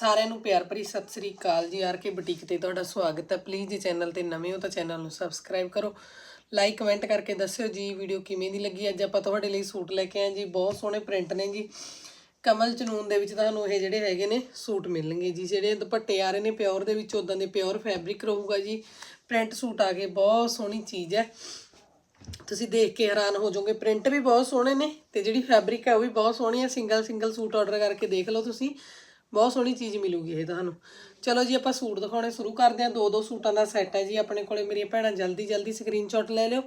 ਸਾਰਿਆਂ ਨੂੰ ਪਿਆਰ ਭਰੀ ਸਤਿ ਸ੍ਰੀ ਅਕਾਲ ਜੀ, ਆਰ ਕੇ ਬੁਟੀਕ ਤੇ ਤੁਹਾਡਾ ਸਵਾਗਤ ਹੈ। ਪਲੀਜ਼ ਜੇ ਚੈਨਲ ਤੇ ਨਵੇਂ ਹੋ ਤਾਂ ਚੈਨਲ ਨੂੰ ਸਬਸਕ੍ਰਾਈਬ ਕਰੋ। ਲਾਈਕ ਕਮੈਂਟ ਕਰਕੇ ਦੱਸਿਓ ਜੀ ਵੀਡੀਓ ਕਿਵੇਂ ਦੀ ਲੱਗੀ? ਅੱਜ ਆਪਾਂ ਤੁਹਾਡੇ ਲਈ ਸੂਟ ਲੈ ਕੇ ਆਏ ਜੀ, ਬਹੁਤ ਸੋਹਣੇ ਪ੍ਰਿੰਟ ਨੇ ਜੀ। ਕਮਲ ਚਨੂਨ ਦੇ ਵਿੱਚ ਤੁਹਾਨੂੰ ਇਹ ਜਿਹੜੇ ਹੈਗੇ ਨੇ ਸੂਟ ਮਿਲਣਗੇ ਜੀ, ਜਿਹੜੇ ਦੁਪੱਟੇ ਆ ਰਹੇ ਨੇ ਪਿਓਰ ਦੇ ਵਿੱਚ ਉਦਾਂ ਦੇ ਪਿਓਰ ਫੈਬਰਿਕ ਰਹੂਗਾ ਜੀ। ਪ੍ਰਿੰਟ ਸੂਟ ਆ ਗਏ ਬਹੁਤ ਸੋਹਣੀ ਚੀਜ਼ ਹੈ। ਤੁਸੀਂ ਦੇਖ ਕੇ ਹੈਰਾਨ ਹੋ ਜਾਓਗੇ ਪ੍ਰਿੰਟ ਵੀ ਬਹੁਤ ਸੋਹਣੇ ਨੇ ਤੇ ਜਿਹੜੀ ਫੈਬਰਿਕ ਹੈ ਉਹ ਵੀ ਬਹੁਤ ਸੋਹਣੀ ਹੈ। ਸਿੰਗਲ ਸਿੰਗਲ ਸੂਟ ਆਰਡਰ ਕਰਕੇ ਦੇਖ ਲਓ ਤੁਸੀਂ। ਬਹੁਤ ਸੋਹਣੀ ਚੀਜ਼ ਮਿਲੂਗੀ ਇਹ ਤੁਹਾਨੂੰ। ਚਲੋ ਜੀ, ਆਪਾਂ ਸੂਟ ਦਿਖਾਉਣੇ ਸ਼ੁਰੂ ਕਰਦੇ ਹਾਂ। ਦੋ ਦੋ ਸੂਟਾਂ ਦਾ ਸੈੱਟ ਹੈ ਜੀ। ਆਪਣੇ ਕੋਲੇ ਮੇਰੀਆਂ ਭੈਣਾਂ ਜਲਦੀ ਜਲਦੀ ਸਕਰੀਨਸ਼ਾਟ ਲੈ ਲਿਓ।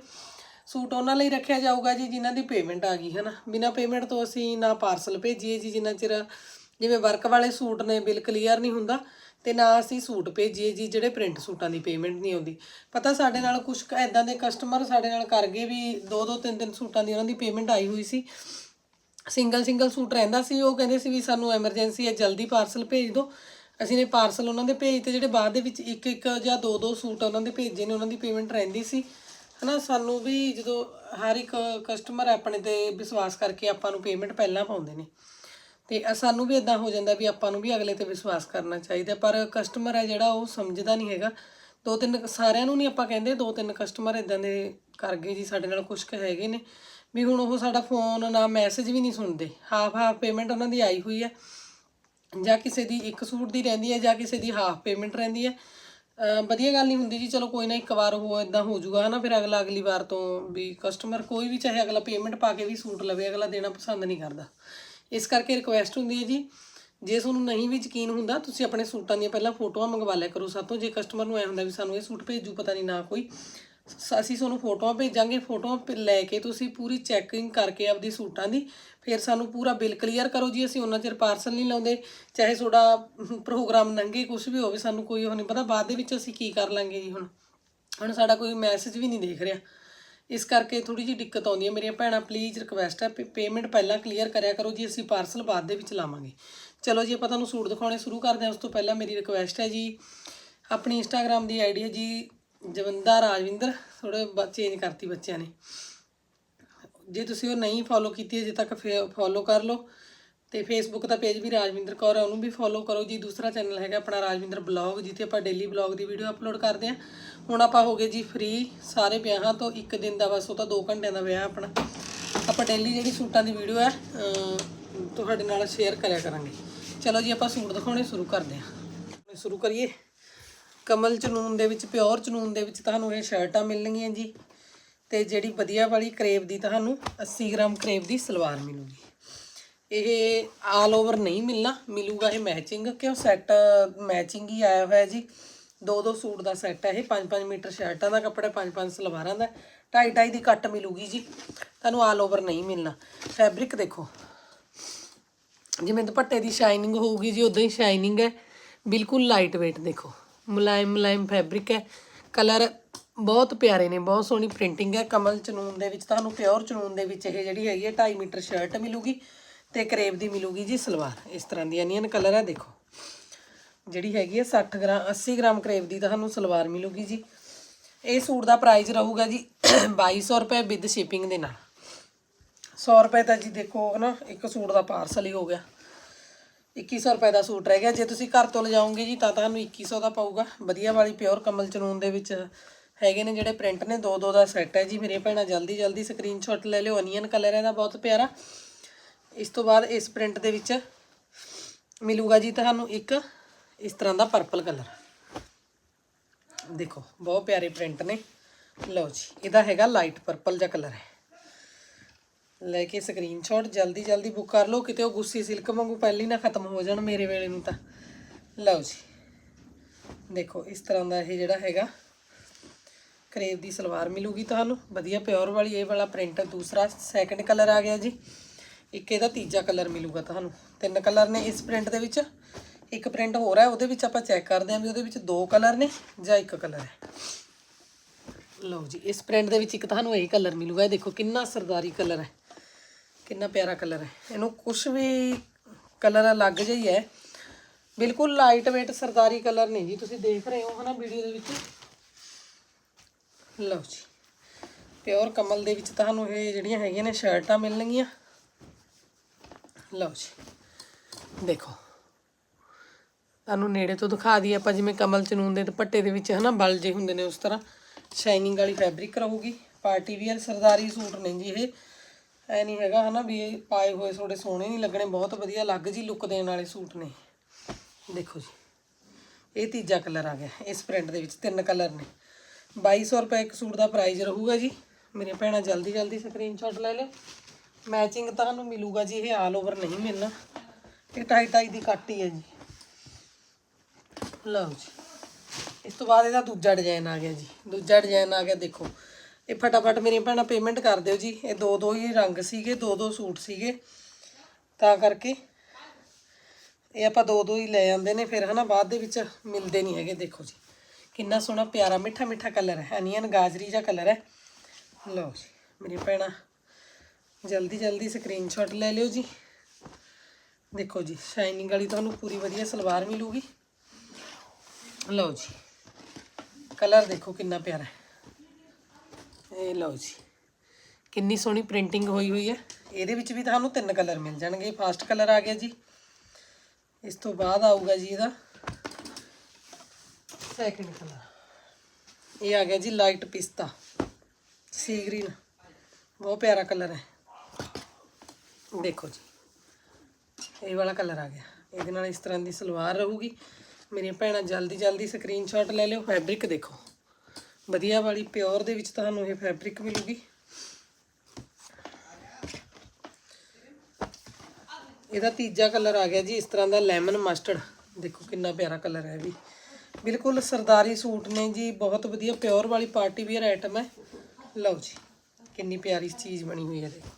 ਸੂਟ ਉਹਨਾਂ ਲਈ ਰੱਖਿਆ ਜਾਊਗਾ ਜੀ, ਜਿਨ੍ਹਾਂ ਦੀ ਪੇਮੈਂਟ ਆ ਗਈ ਹੈ ਨਾ ਬਿਨਾ ਪੇਮੈਂਟ ਤੋਂ ਅਸੀਂ ਨਾ ਪਾਰਸਲ ਭੇਜੀਏ ਜੀ, ਜਿੰਨਾ ਚਿਰ ਜਿਵੇਂ ਵਰਕ ਵਾਲੇ ਸੂਟ ਨੇ, ਬਿੱਲ ਕਲੀਅਰ ਨਹੀਂ ਹੁੰਦਾ, ਤੇ ਨਾ ਅਸੀਂ ਸੂਟ ਭੇਜੀਏ ਜੀ, ਜਿਹੜੇ ਪ੍ਰਿੰਟ ਸੂਟਾਂ ਦੀ ਪੇਮੈਂਟ ਨਹੀਂ ਆਉਂਦੀ। ਪਤਾ ਸਾਡੇ ਨਾਲ ਕੁਝ ਐਦਾਂ ਦੇ ਕਸਟਮਰ ਸਾਡੇ ਨਾਲ ਕਰ ਗਏ ਵੀ ਦੋ ਦੋ ਤਿੰਨ ਤਿੰਨ ਸੂਟਾਂ ਦੀ ਉਹਨਾਂ ਦੀ ਪੇਮੈਂਟ ਆਈ ਹੋਈ ਸੀ। ਸਿੰਗਲ ਸਿੰਗਲ ਸੂਟ ਰਹਿੰਦਾ ਸੀ, ਉਹ ਕਹਿੰਦੇ ਸੀ ਵੀ ਸਾਨੂੰ ਐਮਰਜੈਂਸੀ ਹੈ, ਜਲਦੀ ਪਾਰਸਲ ਭੇਜ ਦਿਓ। ਅਸੀਂ ਨੇ ਪਾਰਸਲ ਉਹਨਾਂ ਦੇ ਭੇਜ ਤੇ ਜਿਹੜੇ ਬਾਅਦ ਦੇ ਵਿੱਚ ਇੱਕ ਇੱਕ ਜਾਂ ਦੋ ਦੋ ਸੂਟ ਉਹਨਾਂ ਦੇ ਭੇਜੇ ਨੇ, ਉਹਨਾਂ ਦੀ ਪੇਮੈਂਟ ਰਹਿੰਦੀ ਸੀ। ਹਨਾ, ਸਾਨੂੰ ਵੀ ਜਦੋਂ ਹਰ ਇੱਕ ਕਸਟਮਰ ਆਪਣੇ ਤੇ ਵਿਸ਼ਵਾਸ ਕਰਕੇ ਆਪਾਂ ਨੂੰ ਪੇਮੈਂਟ ਪਹਿਲਾਂ ਪਾਉਂਦੇ ਨੇ। ਤੇ ਸਾਨੂੰ ਵੀ ਇਦਾਂ ਹੋ ਜਾਂਦਾ ਵੀ ਆਪਾਂ ਨੂੰ ਵੀ ਅਗਲੇ ਤੇ ਵਿਸ਼ਵਾਸ ਕਰਨਾ ਚਾਹੀਦਾ, ਪਰ ਕਸਟਮਰ ਹੈ ਜਿਹੜਾ ਉਹ ਸਮਝਦਾ ਨਹੀਂ ਹੈਗਾ। ਦੋ ਤਿੰਨ ਸਾਰਿਆਂ ਨੂੰ ਨਹੀਂ ਆਪਾਂ ਕਹਿੰਦੇ, ਦੋ ਤਿੰਨ ਕਸਟਮਰ ਇਦਾਂ ਦੇ ਕਰ ਗਏ ਜੀ, ਸਾਡੇ ਨਾਲ ਕੁਝ ਕੁ ਹੈਗੇ ਨੇ। ਵੀ ਹੁਣ ਉਹ ਸਾਡਾ ਫੋਨ ਨਾ ਮੈਸੇਜ ਵੀ ਨਹੀਂ ਸੁਣਦੇ। ਹਾਫ ਹਾਫ ਪੇਮੈਂਟ ਉਹਨਾਂ ਦੀ ਆਈ ਹੋਈ ਹੈ ਜਾਂ ਕਿਸੇ ਦੀ ਇੱਕ ਸੂਟ ਦੀ ਰਹਿੰਦੀ ਹੈ ਜਾਂ ਕਿਸੇ ਦੀ ਹਾਫ ਪੇਮੈਂਟ ਰਹਿੰਦੀ ਹੈ ਵਧੀਆ ਗੱਲ ਨਹੀਂ ਹੁੰਦੀ ਜੀ, ਚਲੋ ਕੋਈ ਨਾ ਇੱਕ ਵਾਰ ਉਹ ਇਦਾਂ ਹੋ ਜਾਊਗਾ, ਹਨਾ? ਫਿਰ ਅਗਲਾ ਅਗਲੀ ਵਾਰ ਤੋਂ ਵੀ ਕਸਟਮਰ ਕੋਈ ਵੀ ਚਾਹੇ ਅਗਲਾ ਪੇਮੈਂਟ ਪਾ ਕੇ ਵੀ ਸੂਟ ਲਵੇ, ਅਗਲਾ ਦੇਣਾ ਪਸੰਦ ਨਹੀਂ ਕਰਦਾ। ਇਸ ਕਰਕੇ ਰਿਕੁਐਸਟ ਹੁੰਦੀ ਹੈ ਜੀ, ਜੇ ਤੁਹਾਨੂੰ ਨਹੀਂ ਵੀ ਯਕੀਨ ਹੁੰਦਾ, ਤੁਸੀਂ ਆਪਣੇ ਸੂਟਾਂ ਦੀਆਂ ਪਹਿਲਾਂ ਫੋਟੋਆਂ ਮੰਗਵਾ ਲਿਆ ਕਰੋ ਸਾਤੋਂ। ਜੇ ਕਸਟਮਰ ਨੂੰ ਐ ਹੁੰਦਾ ਵੀ ਸਾਨੂੰ ਇਹ ਸੂਟ ਭੇਜੂ, ਪਤਾ ਨਹੀਂ ਨਾ ਕੋਈ। ਅਸੀਂ ਤੁਹਾਨੂੰ ਫੋਟੋਆਂ ਭੇਜਾਂਗੇ, ਫੋਟੋਆਂ ਪ- ਲੈ ਕੇ ਤੁਸੀਂ ਪੂਰੀ ਚੈਕਿੰਗ ਕਰਕੇ ਆਪਦੀ ਸੂਟਾਂ ਦੀ, ਫਿਰ ਸਾਨੂੰ ਪੂਰਾ ਬਿੱਲ ਕਲੀਅਰ ਕਰੋ ਜੀ, ਅਸੀਂ ਉਹਨਾਂ ਚਿਰ ਪਾਰਸਲ ਨਹੀਂ ਲਾਉਂਦੇ, ਚਾਹੇ ਤੁਹਾਡਾ ਪ੍ਰੋਗਰਾਮ ਲੰਘੇ ਕੁਝ ਵੀ ਹੋਵੇ, ਸਾਨੂੰ ਕੋਈ ਉਹ ਨਹੀਂ ਪਤਾ, ਬਾਅਦ ਦੇ ਵਿੱਚ ਅਸੀਂ ਕੀ ਕਰ ਲਾਂਗੇ ਜੀ ਹੁਣ? ਹੁਣ ਸਾਡਾ ਕੋਈ ਮੈਸੇਜ ਵੀ ਨਹੀਂ ਦੇਖ ਰਿਹਾ। ਇਸ ਕਰਕੇ ਥੋੜੀ ਜਿਹੀ ਦਿੱਕਤ ਆਉਂਦੀ ਹੈ, ਮੇਰੀਆਂ ਭੈਣਾਂ ਪਲੀਜ਼ ਰਿਕਵੈਸਟ ਹੈ ਪੇਮੈਂਟ ਪਹਿਲਾਂ ਕਲੀਅਰ ਕਰਿਆ ਕਰੋ ਜੀ, ਅਸੀਂ ਪਾਰਸਲ ਬਾਅਦ ਦੇ ਵਿੱਚ ਲਾਵਾਂਗੇ। ਚਲੋ ਜੀ, ਆਪਾਂ ਤੁਹਾਨੂੰ ਸੂਟ ਦਿਖਾਉਣੇ ਸ਼ੁਰੂ ਕਰਦੇ ਹਾਂ, ਉਸ ਤੋਂ ਪਹਿਲਾਂ ਮੇਰੀ ਰਿਕਵੈਸਟ ਹੈ ਜੀ, ਆਪਣੀ ਇੰਸਟਾਗ੍ਰam ਦੀ ਆਈਡੀ ਹੈ ਜੀ ਜਵੰਦਾ ਰਾਜਵਿੰਦਰ ਥੋੜੇ ਚੇਂਜ ਕਰਤੀ ਬੱਚਿਆਂ ਨੇ। ਜੇ ਤੁਸੀਂ ਉਹ ਨਹੀਂ ਫੋਲੋ ਕੀਤੀ ਅਜੇ ਤੱਕ ਫੋਲੋ ਕਰ ਲਓ। ਤੇ ਫੇਸਬੁੱਕ ਦਾ ਪੇਜ ਵੀ ਰਾਜਵਿੰਦਰ ਕੌਰ ਹੈ ਉਹਨੂੰ ਵੀ ਫੋਲੋ ਕਰੋ ਜੀ। ਦੂਸਰਾ ਚੈਨਲ ਹੈਗਾ ਆਪਣਾ ਰਾਜਵਿੰਦਰ ਬਲੌਗ ਜਿੱਥੇ ਆਪਾਂ ਡੇਲੀ ਬਲੌਗ ਦੀ ਵੀਡੀਓ ਅਪਲੋਡ ਕਰਦੇ ਹਾਂ। ਹੁਣ ਆਪਾਂ ਹੋ ਗਏ ਜੀ ਫ੍ਰੀ ਸਾਰੇ ਵਿਆਹਾਂ ਤੋਂ ਇੱਕ ਦਿਨ ਦਾ ਬਸ, ਉਹ ਤਾਂ 2 ਘੰਟਿਆਂ ਦਾ ਵਿਆਹ ਆਪਣਾ। ਆਪਾਂ ਡੇਲੀ ਜਿਹੜੀ ਸੂਟਾਂ ਦੀ ਵੀਡੀਓ ਹੈ ਤੁਹਾਡੇ ਨਾਲ ਸ਼ੇਅਰ ਕਰਿਆ ਕਰਾਂਗੇ। ਚਲੋ ਜੀ, ਆਪਾਂ ਸੂਟ ਦਿਖਾਉਣੇ ਸ਼ੁਰੂ ਕਰਦੇ ਹਾਂ। ਸ਼ੁਰੂ ਕਰੀਏ। ਕਮਲ ਚਨੂਨ ਦੇ ਵਿੱਚ, ਪਿਓਰ ਚਨੂਨ ਦੇ ਵਿੱਚ ਤੁਹਾਨੂੰ ਇਹ ਸ਼ਰਟਾਂ ਮਿਲਣਗੀਆਂ ਜੀ। ਤੇ ਜਿਹੜੀ ਵਧੀਆ ਵਾਲੀ ਕਰੇਵ ਦੀ ਤੁਹਾਨੂੰ 80 ਗ੍ਰਾਮ ਕਰੇਵ ਦੀ ਸਲਵਾਰ ਮਿਲੂਗੀ। ਇਹ ਆਲ ਓਵਰ ਨਹੀਂ ਮਿਲਣਾ, ਮਿਲੂਗਾ ਇਹ ਮੈਚਿੰਗ ਕਿਉਂ ਸੈੱਟ ਮੈਚਿੰਗ ਹੀ ਆਇਆ ਹੋਇਆ ਜੀ। ਦੋ ਦੋ ਸੂਟ ਦਾ ਸੈੱਟ ਹੈ ਇਹ 5-5 ਮੀਟਰ ਸ਼ਰਟਾਂ ਦਾ ਕੱਪੜਾ 5-5 ਸਲਵਾਰਾਂ ਦਾ 2.5 ਦੀ ਕੱਟ ਮਿਲੂਗੀ ਜੀ। ਤੁਹਾਨੂੰ ਆਲ ਓਵਰ ਨਹੀਂ ਮਿਲਣਾ। ਫੈਬਰਿਕ ਦੇਖੋ। ਜਿਵੇਂ ਦੁਪੱਟੇ ਦੀ ਸ਼ਾਈਨਿੰਗ ਹੋਊਗੀ ਜੀ, ਉਦਾਂ ਹੀ ਸ਼ਾਈਨਿੰਗ ਹੈ। ਬਿਲਕੁਲ ਲਾਈਟ weight ਦੇਖੋ। ਮੁਲਾਇਮ ਮੁਲਾਇਮ ਫੈਬਰਿਕ ਹੈ। ਕਲਰ ਬਹੁਤ ਪਿਆਰੇ ਨੇ, ਬਹੁਤ ਸੋਹਣੀ ਪ੍ਰਿੰਟਿੰਗ ਹੈ। ਕਮਲ ਚਨੂਨ ਦੇ ਵਿੱਚ, ਤੁਹਾਨੂੰ ਪਿਓਰ ਚਨੂਨ ਦੇ ਵਿੱਚ ਇਹ ਜਿਹੜੀ ਹੈਗੀ ਹੈ 2.5 ਮੀਟਰ ਸ਼ਰਟ ਮਿਲੂਗੀ ਤੇ ਕਰੇਬ ਦੀ ਮਿਲੂਗੀ ਜੀ ਸਲਵਾਰ। ਇਸ ਤਰ੍ਹਾਂ ਦੀ ਅਨੀਅਨ ਕਲਰ ਹੈ, ਦੇਖੋ। ਜਿਹੜੀ ਹੈਗੀ ਹੈ 60 ਗ੍ਰਾਮ 80 ਗ੍ਰਾਮ ਕਰੇਬ ਦੀ ਤੁਹਾਨੂੰ ਸਲਵਾਰ ਮਿਲੂਗੀ ਜੀ। ਇਹ ਸੂਟ ਦਾ ਪ੍ਰਾਈਸ ਰਹੂਗਾ ਜੀ 2200 ਰੁਪਏ ਵਿਦ ਸ਼ਿਪਿੰਗ ਦੇ ਨਾਲ। 100 ਰੁਪਏ ਤਾਂ ਜੀ ਦੇਖੋ ਹਨਾ ਇੱਕ ਸੂਟ ਦਾ ਪਾਰਸਲ ਹੀ ਹੋ ਗਿਆ। 2100 ਰੁਪਏ ਦਾ ਸੂਟ ਰਹਿ ਗਿਆ। ਜੇ ਤੁਸੀਂ ਘਰ ਤੋਂ ਲਿਜਾਓਗੇ ਜੀ ਤਾਂ ਤੁਹਾਨੂੰ 2100 ਦਾ ਪਊਗਾ। ਵਧੀਆ ਵਾਲੀ ਪਿਓਰ ਕਮਲ ਚਨੂਨ ਦੇ ਵਿੱਚ ਹੈਗੇ ਨੇ ਜਿਹੜੇ ਪ੍ਰਿੰਟ ਨੇ, ਦੋ ਦੋ ਦਾ ਸੈੱਟ ਹੈ ਜੀ। ਮੇਰੇ ਭੈਣਾਂ ਜਲਦੀ ਜਲਦੀ ਸਕਰੀਨਸ਼ਾਟ ਲੈ ਲਿਓ। ਅਨੀਅਨ ਕਲਰ ਹੈ ਦਾ ਬਹੁਤ ਪਿਆਰਾ। ਇਸ ਤੋਂ ਬਾਅਦ ਇਸ ਪ੍ਰਿੰਟ ਦੇ ਵਿੱਚ ਮਿਲੂਗਾ ਜੀ ਤੁਹਾਨੂੰ ਇੱਕ ਇਸ ਤਰ੍ਹਾਂ ਦਾ ਪਰਪਲ ਕਲਰ ਦੇਖੋ, ਬਹੁਤ ਪਿਆਰੇ ਪ੍ਰਿੰਟ ਨੇ। ਲਓ ਜੀ, ਇਹਦਾ ਹੈਗਾ ਲਾਈਟ ਪਰਪਲ ਜਿਹਾ ਕਲਰ ਹੈ। ਲੈ ਕੇ ਸਕਰੀਨਸ਼ਾਟ ਜਲਦੀ ਜਲਦੀ ਬੁੱਕ ਕਰ ਲਓ, ਕਿਤੇ ਉਹ ਗੁੱਸੀ ਸਿਲਕ ਵਾਂਗੂ ਪਹਿਲੀ ਨਾ ਖਤਮ ਹੋ ਜਾਣ ਮੇਰੇ ਵੇਲੇ ਨੂੰ ਤਾਂ। ਲਓ ਜੀ। ਦੇਖੋ, ਇਸ ਤਰ੍ਹਾਂ ਦਾ ਇਹ ਜਿਹੜਾ ਹੈਗਾ, ਕਰੇਵ ਦੀ ਸਲਵਾਰ ਮਿਲੂਗੀ ਤੁਹਾਨੂੰ। ਵਧੀਆ ਪਿਓਰ ਵਾਲੀ, ਇਹ ਵਾਲਾ ਪ੍ਰਿੰਟ ਦੂਸਰਾ ਸੈਕੰਡ ਕਲਰ ਆ ਗਿਆ ਜੀ। ਇੱਕ ਇਹਦਾ ਤੀਜਾ ਕਲਰ ਮਿਲੂਗਾ ਤੁਹਾਨੂੰ। ਤਿੰਨ ਕਲਰ ਨੇ ਇਸ ਪ੍ਰਿੰਟ ਦੇ ਵਿੱਚ। ਇੱਕ ਪ੍ਰਿੰਟ ਹੋਰ ਹੈ, ਉਹਦੇ ਵਿੱਚ ਆਪਾਂ ਚੈੱਕ ਕਰਦੇ ਹਾਂ ਵੀ ਉਹਦੇ ਵਿੱਚ ਦੋ ਕਲਰ ਨੇ ਜਾਂ ਇੱਕ ਕਲਰ ਹੈ। ਲਓ ਜੀ, ਇਸ ਪ੍ਰਿੰਟ ਦੇ ਵਿੱਚ ਇੱਕ ਤੁਹਾਨੂੰ ਇਹ ਕਲਰ ਮਿਲੂਗਾ। ਇਹ ਦੇਖੋ, ਕਿੰਨਾ ਸਰਦਾਰੀ ਕਲਰ ਹੈ। ਕਿੰਨਾ ਪਿਆਰਾ ਕਲਰ ਹੈ। ਇਹਨੂੰ ਕੁਝ ਵੀ ਕਲਰ ਅਲੱਗ ਜਿਹਾ ਹੀ ਹੈ। ਬਿਲਕੁਲ ਲਾਈਟ weight ਸਰਦਾਰੀ ਕਲਰ ਨਹੀਂ ਜੀ। ਤੁਸੀਂ ਦੇਖ ਰਹੇ ਹੋ ਹਨਾ ਵੀਡੀਓ ਦੇ ਵਿੱਚ? ਲਓ ਜੀ। ਪਿਓਰ ਕਮਲ ਦੇ ਵਿੱਚ ਤੁਹਾਨੂੰ ਇਹ ਜਿਹੜੀਆਂ ਹੈਗੀਆਂ ਨੇ ਸ਼ਰਟਾਂ ਮਿਲਣਗੀਆਂ। ਲਓ ਜੀ। ਦੇਖੋ। ਤੁਹਾਨੂੰ ਨੇੜੇ ਤੋਂ ਦਿਖਾ ਦਈਏ ਆਪਾਂ, ਜਿਵੇਂ ਕਮਲ ਚਨੂਨ ਦੇ ਦੁਪੱਟੇ ਦੇ ਵਿੱਚ ਹਨਾ ਬਲ ਜੇ ਹੁੰਦੇ ਨੇ ਉਸ ਤਰ੍ਹਾਂ। ਸ਼ਾਈਨਿੰਗ ਵਾਲੀ ਫੈਬਰਿਕ ਰਹੂਗੀ। ਪਾਰਟੀ ਵੀਅਰ ਸਰਦਾਰੀ ਸੂਟ ਨੇ ਜੀ ਇਹ। ਐ ਨਹੀਂ ਹੈਗਾ ਹਨਾ ਵੀ ਇਹ ਪਾਏ ਹੋਏ ਥੋੜੇ ਸੋਹਣੇ ਨਹੀਂ ਲੱਗਣੇ, ਬਹੁਤ ਵਧੀਆ ਅਲੱਗ ਜੀ ਲੁੱਕ ਦੇਣ ਵਾਲੇ ਸੂਟ ਨੇ ਦੇਖੋ ਜੀ, ਇਹ ਤੀਜਾ ਕਲਰ ਆ ਗਿਆ, ਇਸ ਪ੍ਰਿੰਟ ਦੇ ਵਿੱਚ ਤਿੰਨ ਕਲਰ ਨੇ। 2200 ਰੁਪਏ ਇੱਕ ਸੂਟ ਦਾ ਪ੍ਰਾਈਸ ਰਹੂਗਾ ਜੀ। ਮੇਰੇ ਭੈਣਾਂ ਜਲਦੀ ਜਲਦੀ ਸਕਰੀਨਸ਼ਾਟ ਲੈ ਲਿਓ। ਮੈਚਿੰਗ ਤੁਹਾਨੂੰ ਮਿਲੂਗਾ ਜੀ, ਇਹ ਆਲ ਓਵਰ ਨਹੀਂ ਮਿਲਣਾ। ਇਹ ਟਾਈ ਟਾਈ ਦੀ ਕੱਟ ਹੀ ਹੈ ਜੀ। ਲਓ ਜੀ, ਇਸ ਤੋਂ ਬਾਅਦ ਇਹਦਾ ਦੂਜਾ ਡਿਜ਼ਾਈਨ ਆ ਗਿਆ ਜੀ। ਦੂਜਾ ਡਿਜ਼ਾਈਨ ਆ ਗਿਆ, ਦੇਖੋ। ਇਹ ਫਟਾਫਟ ਮੇਰੀਆਂ ਭੈਣਾਂ ਪੇਮੈਂਟ ਕਰ ਦਿਓ ਜੀ। ਇਹ ਦੋ ਦੋ ਹੀ ਰੰਗ ਸੀਗੇ, ਦੋ ਦੋ ਸੂਟ ਸੀਗੇ। ਤਾਂ ਕਰਕੇ ਇਹ ਆਪਾਂ ਦੋ ਦੋ ਹੀ ਲੈ ਜਾਂਦੇ ਨੇ, ਫਿਰ ਹਨਾ ਬਾਅਦ ਦੇ ਵਿੱਚ ਮਿਲਦੇ ਨਹੀਂ ਹੈਗੇ, ਦੇਖੋ ਜੀ। ਕਿੰਨਾ ਸੋਹਣਾ, ਪਿਆਰਾ, ਮਿੱਠਾ ਮਿੱਠਾ ਕਲਰ ਹੈ। ਅਨੀਅਨ ਗਾਜਰੀ ਜਿਹਾ ਕਲਰ ਹੈ। ਲਓ ਜੀ ਮੇਰੀ ਭੈਣਾਂ, ਜਲਦੀ ਜਲਦੀ ਸਕਰੀਨਸ਼ਾਟ ਲੈ ਲਿਓ ਜੀ। ਦੇਖੋ ਜੀ ਸ਼ਾਈਨਿੰਗ ਵਾਲੀ ਤੁਹਾਨੂੰ ਪੂਰੀ ਵਧੀਆ ਸਲਵਾਰ ਮਿਲੂਗੀ। ਲਓ ਜੀ ਕਲਰ ਦੇਖੋ ਕਿੰਨਾ ਪਿਆਰਾ ਹੈ। ਇਹ ਲਓ ਜੀ। ਕਿੰਨੀ ਸੋਹਣੀ ਪ੍ਰਿੰਟਿੰਗ ਹੋਈ ਹੋਈ ਹੈ। ਇਹਦੇ ਵਿੱਚ ਵੀ ਤੁਹਾਨੂੰ ਤਿੰਨ ਕਲਰ ਮਿਲ ਜਾਣਗੇ। ਫਸਟ ਕਲਰ ਆ ਗਿਆ ਜੀ। ਇਸ ਤੋਂ ਬਾਅਦ ਆਊਗਾ ਜੀ ਇਹਦਾ ਸੈਕਿੰਡ ਕਲਰ। ਇਹ ਆ ਗਿਆ ਜੀ ਲਾਈਟ ਪਿਸਤਾ। ਸੀ ਗ੍ਰੀਨ ਬਹੁਤ ਪਿਆਰਾ ਕਲਰ ਹੈ। ਦੇਖੋ ਜੀ। ਇਹ ਵਾਲਾ ਕਲਰ ਆ ਗਿਆ। ਇਹਦੇ ਨਾਲ ਇਸ ਤਰ੍ਹਾਂ ਦੀ ਸਲਵਾਰ ਰਹੂਗੀ। ਮੇਰੀਆਂ ਭੈਣਾਂ ਜਲਦੀ ਜਲਦੀ ਸਕਰੀਨਸ਼ਾਟ ਲੈ ਲਿਓ। ਫੈਬਰਿਕ ਦੇਖੋ। ਵਧੀਆ ਵਾਲੀ, ਪਿਓਰ ਦੇ ਵਿੱਚ ਤੁਹਾਨੂੰ ਇਹ ਫੈਬਰਿਕ ਮਿਲੂਗੀ। ਇਹਦਾ ਤੀਜਾ ਕਲਰ ਆ ਗਿਆ ਜੀ, ਇਸ ਤਰ੍ਹਾਂ ਦਾ ਲੈਮਨ ਮਸਟਰਡ ਦੇਖੋ ਕਿੰਨਾ ਪਿਆਰਾ ਕਲਰ ਹੈ ਵੀ। ਬਿਲਕੁਲ ਸਰਦਾਰੀ ਸੂਟ ਨੇ ਜੀ, ਬਹੁਤ ਵਧੀਆ ਪਿਓਰ ਵਾਲੀ ਪਾਰਟੀ ਵੀਅਰ ਆਈਟਮ ਹੈ। ਲਓ ਜੀ, ਕਿੰਨੀ ਪਿਆਰੀ ਚੀਜ਼ ਬਣੀ ਹੋਈ ਹੈ, ਦੇਖੋ।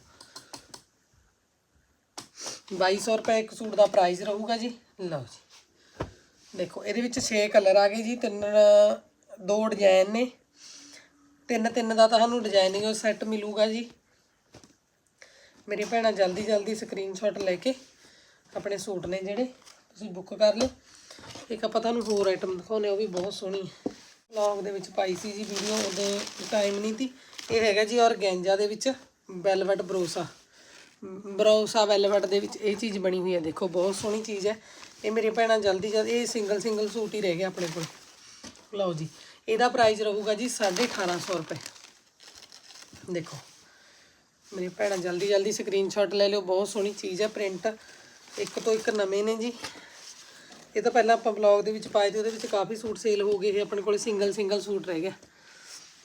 2200 ਰੁਪਏ ਇੱਕ ਸੂਟ ਦਾ ਪ੍ਰਾਈਸ ਰਹੂਗਾ ਜੀ। ਲਓ ਜੀ, ਦੇਖੋ, ਇਹਦੇ ਵਿੱਚ 6 ਕਲਰ ਆ ਗਏ ਜੀ, ਤਿੰਨ ਦੋ ਡਿਜ਼ਾਈਨ ਨੇ। ਤਿੰਨ ਤਿੰਨ ਦਾ ਤੁਹਾਨੂੰ ਡਿਜ਼ਾਈਨਿੰਗ ਸੈੱਟ ਮਿਲੂਗਾ ਜੀ। ਮੇਰੀ ਭੈਣਾਂ ਜਲਦੀ ਜਲਦੀ ਸਕਰੀਨਸ਼ਾਟ ਲੈ ਕੇ ਆਪਣੇ ਸੂਟ ਨੇ ਜਿਹੜੇ, ਤੁਸੀਂ ਬੁੱਕ ਕਰ ਲਓ। ਇੱਕ ਆਪਾਂ ਤੁਹਾਨੂੰ ਹੋਰ ਆਈਟਮ ਦਿਖਾਉਨੇ ਉਹ ਵੀ ਬਹੁਤ ਸੋਹਣੀ ਹੈ। ਵਲੌਗ ਦੇ ਵਿੱਚ ਪਾਈ ਸੀ ਜੀ ਵੀਡੀਓ ਉਹਦੇ ਟਾਈਮ ਨਹੀਂ ਸੀ। ਇਹ ਹੈਗਾ ਜੀ ਔਰਗੈਂਜਾ ਦੇ ਵਿੱਚ ਵੈਲਵਟ ਬਰੋਸਾ ਬਰੋਸਾ ਵੈਲਵਟ ਦੇ ਵਿੱਚ ਇਹ ਚੀਜ਼ ਬਣੀ ਹੋਈ ਹੈ, ਦੇਖੋ ਬਹੁਤ ਸੋਹਣੀ ਚੀਜ਼ ਹੈ। ਇਹ ਮੇਰੇ ਭੈਣਾਂ ਜਲਦੀ ਜਲਦੀ, ਇਹ ਸਿੰਗਲ ਸਿੰਗਲ ਸੂਟ ਹੀ ਰਹਿ ਗਿਆ ਆਪਣੇ ਕੋਲ। ਲਓ ਜੀ, ਇਹਦਾ ਪ੍ਰਾਈਸ ਰਹੂਗਾ ਜੀ 1850 ਰੁਪਏ। ਦੇਖੋ ਮੇਰੀ ਭੈਣਾਂ ਜਲਦੀ ਜਲਦੀ ਸਕਰੀਨਸ਼ਾਟ ਲੈ ਲਿਓ, ਬਹੁਤ ਸੋਹਣੀ ਚੀਜ਼ ਹੈ ਪ੍ਰਿੰਟ ਇੱਕ ਤੋਂ ਇੱਕ ਨਵੇਂ ਨੇ ਜੀ। ਇਹ ਤਾਂ ਪਹਿਲਾਂ ਆਪਾਂ ਬਲੌਗ ਦੇ ਵਿੱਚ ਪਾਏ ਤੇ ਉਹਦੇ ਵਿੱਚ ਕਾਫੀ ਸੂਟ ਸੇਲ ਹੋ ਗਏ ਇਹ ਆਪਣੇ ਕੋਲ ਸਿੰਗਲ ਸਿੰਗਲ ਸੂਟ ਰਹਿ ਗਿਆ।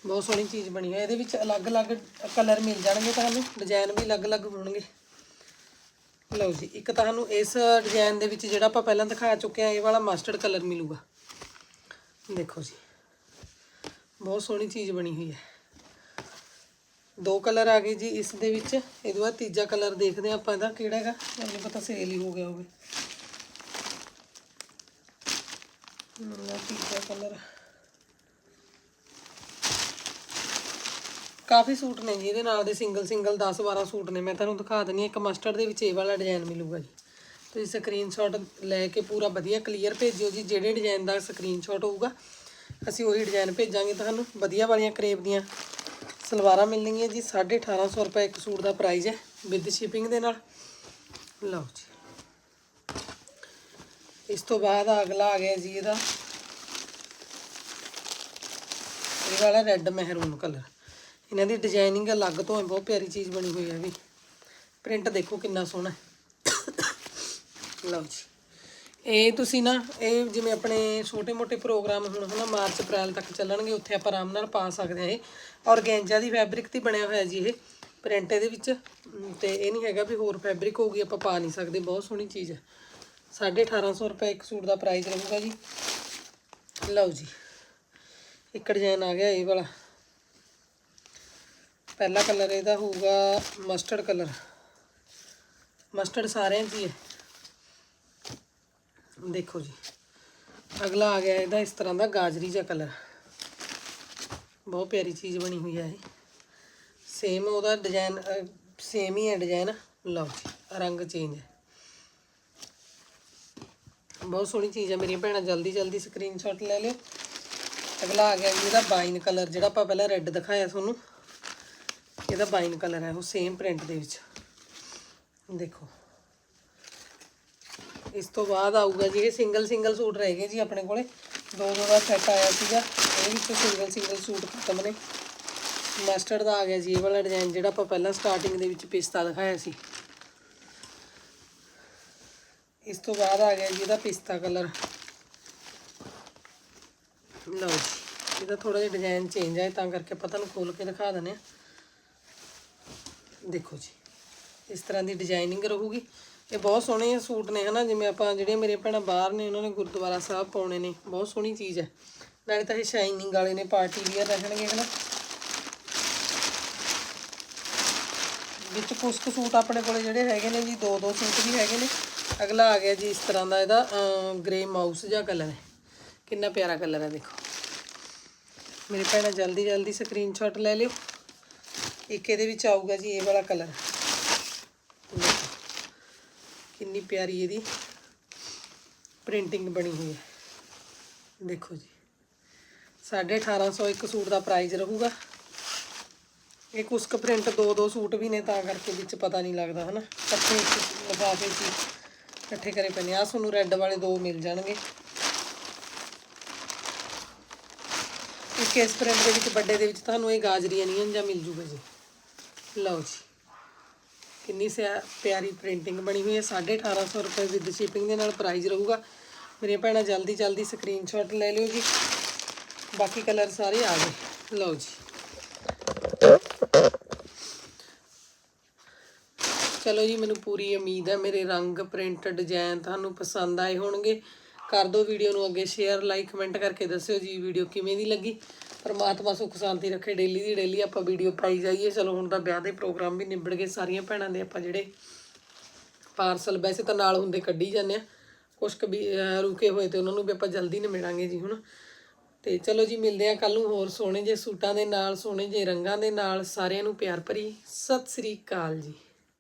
ਬਹੁਤ ਸੋਹਣੀ ਚੀਜ਼ ਬਣੀ ਹੈ, ਇਹਦੇ ਵਿੱਚ ਅਲੱਗ-ਅਲੱਗ ਕਲਰ ਮਿਲ ਜਾਣਗੇ ਤੁਹਾਨੂੰ ਡਿਜ਼ਾਈਨ ਵੀ ਅਲੱਗ-ਅਲੱਗ ਹੋਣਗੇ। ਲਓ ਜੀ, ਇੱਕ ਤੁਹਾਨੂੰ ਇਸ ਡਿਜ਼ਾਈਨ ਦੇ ਵਿੱਚ ਜਿਹੜਾ ਆਪਾਂ ਪਹਿਲਾਂ ਦਿਖਾ ਚੁੱਕੇ ਆ ਇਹ ਵਾਲਾ ਮਸਟਰਡ ਕਲਰ ਮਿਲੂਗਾ। ਦੇਖੋ ਜੀ। ਬਹੁਤ ਸੋਹਣੀ ਚੀਜ਼ ਬਣੀ ਹੋਈ ਹੈ। ਦੋ ਕਲਰ ਆ ਗਏ ਜੀ ਇਸ ਦੇ ਵਿੱਚ। ਇਹਦੇ ਬਾਅਦ ਤੀਜਾ ਕਲਰ ਦੇਖਦੇ ਹਾਂ ਆਪਾਂ ਇਹਦਾ ਕਿਹੜਾ ਹੈਗਾ। ਮੈਨੂੰ ਪਤਾ ਸੇਲ ਹੀ ਹੋ ਗਿਆ ਹੋਵੇ। ਇਹਦਾ ਤੀਜਾ ਕਲਰ। ਕਾਫੀ ਸੂਟ ਨੇ ਜੀ ਇਹਦੇ ਨਾਲ ਦੇ। ਸਿੰਗਲ ਸਿੰਗਲ 10 12 ਸੂਟ ਨੇ। ਮੈਂ ਤੁਹਾਨੂੰ ਦਿਖਾ ਦਿੰਨੀ ਹਾਂ। ਇੱਕ ਮਸਟਰਡ ਦੇ ਵਿੱਚ ਇਹ ਵਾਲਾ ਡਿਜ਼ਾਈਨ ਮਿਲੂਗਾ ਜੀ। ਤੁਸੀਂ ਸਕਰੀਨਸ਼ਾਟ ਲੈ ਕੇ ਪੂਰਾ ਵਧੀਆ ਕਲੀਅਰ ਭੇਜਿਓ ਜੀ, ਜਿਹੜੇ ਡਿਜ਼ਾਈਨ ਦਾ ਸਕਰੀਨਸ਼ਾਟ ਹੋਊਗਾ, ਅਸੀਂ ਉਹੀ ਡਿਜ਼ਾਈਨ ਭੇਜਾਂਗੇ ਤੁਹਾਨੂੰ, ਵਧੀਆ ਵਾਲੀਆਂ ਕਰੇਪ ਦੀਆਂ ਸਲਵਾਰਾਂ ਮਿਲਣਗੀਆਂ ਜੀ 1850 ਰੁਪਏ ਇੱਕ ਸੂਟ ਦਾ ਪ੍ਰਾਈਸ ਹੈ ਵਿਦ ਸ਼ਿਪਿੰਗ ਦੇ ਨਾਲ। ਲਓ ਜੀ। ਇਸ ਤੋਂ ਬਾਅਦ ਅਗਲਾ ਆ ਗਿਆ ਜੀ ਇਹਦਾ। ਇਹ ਵਾਲਾ ਰੈੱਡ ਮਹਿਰੂਨ ਕਲਰ ਇਹਨਾਂ ਦੀ ਡਿਜ਼ਾਈਨਿੰਗ ਅਲੱਗ ਤੋਂ ਹੈ, ਬਹੁਤ ਪਿਆਰੀ ਚੀਜ਼ ਬਣੀ ਹੋਈ ਹੈ ਵੀ। ਪ੍ਰਿੰਟ ਦੇਖੋ ਕਿੰਨਾ ਸੋਹਣਾ ਹੈ। ਲਓ ਜੀ। ਇਹ ਤੁਸੀਂ ਨਾ ਇਹ ਜਿਵੇਂ ਆਪਣੇ ਛੋਟੇ-ਮੋਟੇ ਪ੍ਰੋਗਰਾਮ ਹੁਣ ਹਨਾ ਮਾਰਚ ਅਪ੍ਰੈਲ ਤੱਕ ਚੱਲਣਗੇ ਉੱਥੇ ਆਪਾਂ ਆਰਾਮ ਨਾਲ ਪਾ ਸਕਦੇ ਆ ਇਹ। ਔਰਗੈਂਜਾ ਦੀ ਫੈਬਰਿਕ ਤੇ ਬਣਿਆ ਹੋਇਆ ਜੀ ਇਹ ਪ੍ਰਿੰਟ ਇਹਦੇ ਵਿੱਚ। ਅਮ, ਤੇ ਇਹ ਨਹੀਂ ਹੈਗਾ ਵੀ ਹੋਰ ਫੈਬਰਿਕ ਹੋਊਗੀ ਆਪਾਂ ਪਾ ਨਹੀਂ ਸਕਦੇ ਬਹੁਤ ਸੋਹਣੀ ਚੀਜ਼ ਹੈ 1850 ਰੁਪਏ ਇੱਕ ਸੂਟ ਦਾ ਪ੍ਰਾਈਸ ਰਹੂਗਾ ਜੀ। ਲਓ ਜੀ ਇੱਕ ਡਿਜ਼ਾਈਨ ਆ ਗਿਆ ਇਹ ਵਾਲਾ। ਪਹਿਲਾ ਕਲਰ ਇਹਦਾ ਹੋਊਗਾ ਮਸਟਰਡ ਕਲਰ। ਮਸਟਰਡ ਸਾਰਿਆਂ 'ਚ ਹੀ ਹੈ। ਦੇਖੋ ਜੀ। ਅਗਲਾ ਆ ਗਿਆ ਇਹਦਾ ਇਸ ਤਰ੍ਹਾਂ ਦਾ ਗਾਜਰੀ ਜਿਹਾ ਕਲਰ ਬਹੁਤ ਪਿਆਰੀ ਚੀਜ਼ ਬਣੀ ਹੋਈ ਹੈ ਇਹ। ਸੇਮ ਉਹਦਾ ਡਿਜ਼ਾਈਨ ਸੇਮ ਹੀ ਹੈ ਡਿਜ਼ਾਈਨ ਲਓ ਜੀ, ਰੰਗ ਚੇਂਜ ਹੈ। ਬਹੁਤ ਸੋਹਣੀ ਚੀਜ਼ ਹੈ ਮੇਰੀਆਂ ਭੈਣਾਂ, ਜਲਦੀ ਜਲਦੀ ਸਕਰੀਨਸ਼ਾਟ ਲੈ ਲਿਓ। ਅਗਲਾ ਆ ਗਿਆ ਜੀ ਇਹਦਾ ਬਾਈਨ ਕਲਰ ਜਿਹੜਾ ਆਪਾਂ ਪਹਿਲਾਂ ਰੈੱਡ ਦਿਖਾਇਆ ਤੁਹਾਨੂੰ। ਇਹਦਾ ਬਾਈਨ ਕਲਰ ਹੈ ਉਹ ਸੇਮ ਪ੍ਰਿੰਟ ਦੇ ਵਿੱਚ। ਦੇਖੋ। ਇਸ ਤੋਂ ਬਾਅਦ ਆਊਗਾ ਜੀ ਇਹ ਸਿੰਗਲ ਸਿੰਗਲ ਸੂਟ ਰਹਿ ਗਏ ਜੀ ਆਪਣੇ ਕੋਲੇ। ਦੋ ਦੋ ਦਾ ਸੈੱਟ ਆਇਆ ਸੀਗਾ। ਇਹ ਵਿੱਚ ਸਿੰਗਲ ਸਿੰਗਲ ਸੂਟ ਖਤਮ ਨੇ। ਮਸਟਰਡ ਦਾ ਆ ਗਿਆ ਜੀ, ਇਹ ਵਾਲਾ ਡਿਜ਼ਾਈਨ ਜਿਹੜਾ ਆਪਾਂ ਪਹਿਲਾਂ ਸਟਾਰਟਿੰਗ ਦੇ ਵਿੱਚ ਪਿਸਤਾ ਦਿਖਾਇਆ ਸੀ। ਇਸ ਤੋਂ ਬਾਅਦ ਆ ਗਿਆ ਜੀ ਇਹਦਾ ਪਿਸਤਾ ਕਲਰ ਲਓ ਜੀ, ਇਹਦਾ ਥੋੜਾ ਜਿਹਾ ਡਿਜ਼ਾਈਨ ਚੇਂਜ ਆਏ ਤਾਂ ਕਰਕੇ ਆਪਾਂ ਤੁਹਾਨੂੰ ਖੋਲ ਕੇ ਦਿਖਾ ਦਿੰਦੇ ਆ ਦੇਖੋ ਜੀ, ਇਸ ਤਰ੍ਹਾਂ ਦੀ ਡਿਜ਼ਾਈਨਿੰਗ ਰਹੂਗੀ। ਇਹ ਬਹੁਤ ਸੋਹਣੇ ਸੂਟ ਨੇ ਹਨਾ, ਜਿਵੇਂ ਆਪਾਂ ਜਿਹੜੀਆਂ ਮੇਰੇ ਭੈਣਾਂ ਬਾਹਰ ਨੇ, ਉਹਨਾਂ ਨੇ ਗੁਰਦੁਆਰਾ ਸਾਹਿਬ ਪਾਉਣੇ ਨੇ, ਬਹੁਤ ਸੋਹਣੀ ਚੀਜ਼ ਹੈ। ਨਾਲੇ ਤਾਂ ਇਹ ਸ਼ਾਈਨਿੰਗ ਵਾਲੇ ਨੇ, ਪਾਰਟੀ ਵੀਅਰ ਰਹਿਣਗੇ, ਹਨਾ। ਵਿੱਚ ਕੁਝ ਕੁ ਸੂਟ ਆਪਣੇ ਕੋਲੇ ਜਿਹੜੇ ਹੈਗੇ ਨੇ ਜੀ ਦੋ ਦੋ ਸੂਟ ਵੀ ਹੈਗੇ ਨੇ। ਅਗਲਾ ਆ ਗਿਆ ਜੀ ਇਸ ਤਰ੍ਹਾਂ ਦਾ ਇਹਦਾ ਗ੍ਰੇ ਮਾਊਸ ਜਿਹਾ ਕਲਰ ਹੈ। ਕਿੰਨਾ ਪਿਆਰਾ ਕਲਰ ਹੈ, ਦੇਖੋ। ਮੇਰੇ ਭੈਣਾਂ ਜਲਦੀ ਜਲਦੀ ਸਕਰੀਨਸ਼ਾਟ ਲੈ ਲਿਓ। ਇੱਕ ਇਹਦੇ ਵਿੱਚ ਆਊਗਾ ਜੀ, ਇਹ ਵਾਲਾ ਕਲਰ ਕਿੰਨੀ ਪਿਆਰੀ ਇਹਦੀ ਪ੍ਰਿੰਟਿੰਗ ਬਣੀ ਹੋਈ ਹੈ। ਦੇਖੋ ਜੀ 1850 ਇੱਕ ਸੂਟ ਦਾ ਪ੍ਰਾਈਸ ਰਹੂਗਾ। ਇਹ ਕੁਛ ਕੁ ਪ੍ਰਿੰਟ ਦੋ ਦੋ ਸੂਟ ਵੀ ਨੇ, ਤਾਂ ਕਰਕੇ ਵਿੱਚ ਪਤਾ ਨਹੀਂ ਲੱਗਦਾ, ਹਨਾ। ਇਕੱਠੇ ਇੱਕ ਲਿਫਾਫੇ 'ਚ ਇਕੱਠੇ ਕਰੇ ਪਏ ਨੇ ਆ ਤੁਹਾਨੂੰ ਰੈੱਡ ਵਾਲੇ ਦੋ ਮਿਲ ਜਾਣਗੇ। ਇੱਕ ਇਸ ਪ੍ਰਿੰਟ ਦੇ ਵਿੱਚ ਵੱਡੇ ਦੇ ਵਿੱਚ ਤੁਹਾਨੂੰ ਇਹ ਗਾਜਰੀ ਅਨੀਅਨ ਜਾਂ ਮਿਲ ਜੂਗਾ ਜੀ। ਲਓ ਜੀ। ਕਿੰਨੀ ਸਿਆ, ਪਿਆਰੀ ਪ੍ਰਿੰਟਿੰਗ ਬਣੀ ਹੋਈ ਹੈ। 1850 ਰੁਪਏ ਵਿਦ ਸ਼ਿਪਿੰਗ ਦੇ ਨਾਲ ਪ੍ਰਾਈਸ ਰਹੂਗਾ। ਮੇਰੀਆਂ ਭੈਣਾਂ, ਜਲਦੀ ਜਲਦੀ ਸਕਰੀਨਸ਼ਾਟ ਲੈ ਲਿਓ ਜੀ। ਬਾਕੀ ਕਲਰ ਸਾਰੇ ਆ ਗਏ। ਲਓ ਜੀ। ਚਲੋ ਜੀ, ਮੈਨੂੰ ਪੂਰੀ ਉਮੀਦ ਹੈ ਮੇਰੇ ਰੰਗ, ਪ੍ਰਿੰਟ ਡਿਜ਼ਾਈਨ ਤੁਹਾਨੂੰ ਪਸੰਦ ਆਏ ਹੋਣਗੇ। ਕਰ ਦਿਓ ਵੀਡੀਓ ਨੂੰ ਅੱਗੇ ਸ਼ੇਅਰ ਲਾਈਕ ਕਮੈਂਟ ਕਰਕੇ ਦੱਸਿਓ ਜੀ ਵੀਡੀਓ ਕਿਵੇਂ ਦੀ ਲੱਗੀ। ਪਰਮਾਤਮਾ ਸੁੱਖ ਸ਼ਾਂਤੀ ਰੱਖੇ ਡੇਲੀ ਦੀ ਡੇਲੀ ਆਪਾਂ ਵੀਡੀਓ ਪਾਈ ਜਾਈਏ। ਚਲੋ ਹੁਣ ਤਾਂ ਵਿਆਹ ਦੇ ਪ੍ਰੋਗਰਾਮ ਵੀ ਨਿਬੜ ਗਏ ਸਾਰੀਆਂ ਭੈਣਾਂ ਦੇ, ਆਪਾਂ ਜਿਹੜੇ ਪਾਰਸਲ ਵੈਸੇ ਤਾਂ ਨਾਲ ਹੁੰਦੇ ਕੱਢੀ ਜਾਂਦੇ ਆ। ਕੁਛ ਕੁ ਵੀ ਰੁਕੇ ਹੋਏ ਤੇ ਉਹਨਾਂ ਨੂੰ ਵੀ ਆਪਾਂ ਜਲਦੀ ਨਿਬੜਾਂਗੇ ਜੀ ਹੁਣ। ਤੇ ਚਲੋ ਜੀ, ਮਿਲਦੇ ਆ ਕੱਲ ਨੂੰ ਹੋਰ ਸੋਹਣੇ ਜੇ ਸੂਟਾਂ ਦੇ ਨਾਲ, ਸੋਹਣੇ ਜੇ ਰੰਗਾਂ ਦੇ ਨਾਲ। ਸਾਰਿਆਂ ਨੂੰ ਪਿਆਰ ਭਰੀ, ਸਤਿ ਸ੍ਰੀ ਅਕਾਲ ਜੀ।